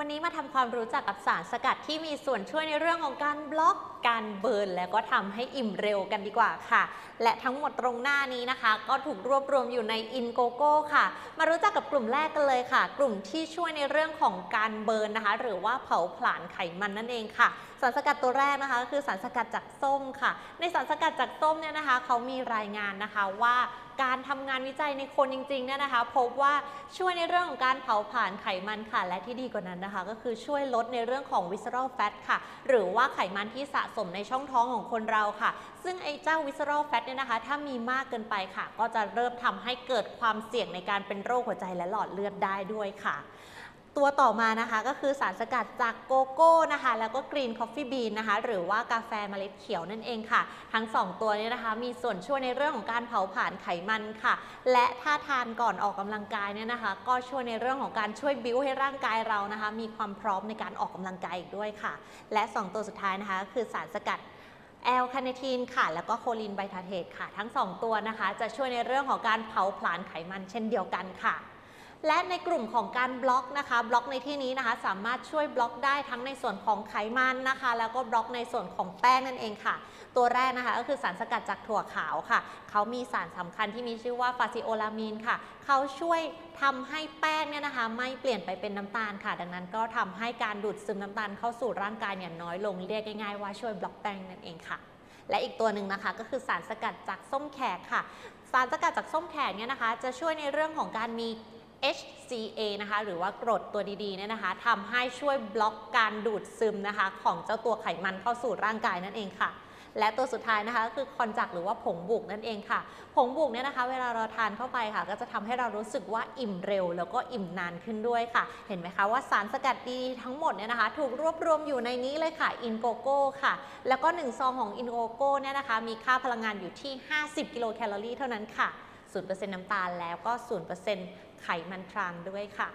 วันนี้มาทำความรู้จักกับสารสกัดที่มีส่วนช่วยในเรื่องของการบล็อก การเบิร์น และก็ทำให้อิ่มเร็วกันดีกว่าค่ะ และทั้งหมดตรงหน้านี้นะคะ ก็ถูกรวบรวมอยู่ในอินโกโก้ค่ะ มารู้จักกับกลุ่มแรกกันเลยค่ะ กลุ่มที่ช่วยในเรื่องของการเบิร์นนะคะ หรือว่าเผาผลาญไขมันนั่นเองค่ะ สารสกัดตัวแรกนะคะก็คือสารสกัดจากส้มค่ะ ในสารสกัดจากส้มเนี่ยนะคะเขามีรายงานนะคะว่า การทำงานวิจัยในคนจริงๆเนี่ยนะคะ พบว่าช่วยในเรื่องของการเผาผลาญไขมันค่ะ และที่ดีกว่านั้นนะคะ ก็คือช่วยลดในเรื่องของ visceral fat ค่ะ หรือว่าไขมันที่สะสมในช่องท้องของคนเราค่ะ ซึ่งไอ้เจ้า visceral fat เนี่ยนะคะ ถ้ามีมากเกินไปค่ะ ก็จะเริ่มทำให้เกิดความเสี่ยงในการเป็นโรคหัวใจและหลอดเลือดได้ด้วยค่ะ ตัวต่อมานะคะก็คือสารสกัดจากโกโก้นะคะแล้วก็กรีนคอฟฟี่บีนนะคะหรือว่ากาแฟเมล็ดเขียวนั่นเองค่ะ ทั้ง 2 ตัวนี้นะคะ มีส่วนช่วยในเรื่องของการเผาผลาญไขมันค่ะ และถ้าทานก่อนออกกำลังกายเนี่ยนะคะ ก็ช่วยในเรื่องของการช่วยบิ้วให้ร่างกายเรานะคะ มีความพร้อมในการออกกำลังกายอีกด้วยค่ะ และ 2 ตัวสุดท้ายนะคะก็คือสารสกัดแอลคาเนทีนค่ะ แล้วก็โคลินไบทาเทตค่ะ ทั้ง 2 ตัวนะคะ จะช่วยในเรื่องของการเผาผลาญไขมันเช่นเดียวกันค่ะ และในกลุ่มของการบล็อกนะคะบล็อกในที่นี้นะคะ สามารถช่วยบล็อกได้ทั้งในส่วนของไขมันนะคะ แล้วก็บล็อกในส่วนของแป้งนั่นเองค่ะ ตัวแรกนะคะก็คือสารสกัดจากถั่วขาวค่ะ เขามีสารสำคัญที่มีชื่อว่าฟาซิโอลามีนค่ะ เขาช่วยทำให้แป้งเนี่ยนะคะ ไม่เปลี่ยนไปเป็นน้ำตาลค่ะ ดังนั้นก็ทำให้การดูดซึมน้ำตาลเข้าสู่ร่างกายเนี่ยน้อยลงเรียกง่ายๆว่าช่วยบล็อกแป้งนั่นเองค่ะและอีกตัวหนึ่งนะคะก็คือสารสกัดจากส้มแขกค่ะ สารสกัดจากส้มแขกเนี่ยนะคะ จะช่วยในเรื่องของการมี HCA นะคะหรือว่ากรดตัวดีๆเนี่ยนะคะทำให้ช่วยบล็อกการดูดซึมนะคะของเจ้าตัวไขมันเข้าสู่ร่างกายนั่นเองค่ะ และตัวสุดท้ายนะคะก็คือคอนจักหรือว่าผงบุกนั่นเองค่ะ ผงบุกเนี่ยนะคะ เวลาเราทานเข้าไปค่ะ ก็จะทำให้เรารู้สึกว่าอิ่มเร็ว แล้วก็อิ่มนานขึ้นด้วยค่ะ เห็นไหมคะว่าสารสกัดดีทั้งหมดเนี่ยนะคะ ถูกรวบรวมอยู่ในนี้เลยค่ะอินโกโก้ค่ะ แล้วก็1ซองของอินโกโก้เนี่ยนะคะมีค่าพลังงานอยู่ที่ 50 กิโลแคลอรี่เท่านั้นค่ะ 0%น้ำตาลแล้วก็ 0%ไขมันทรานด้วยค่ะ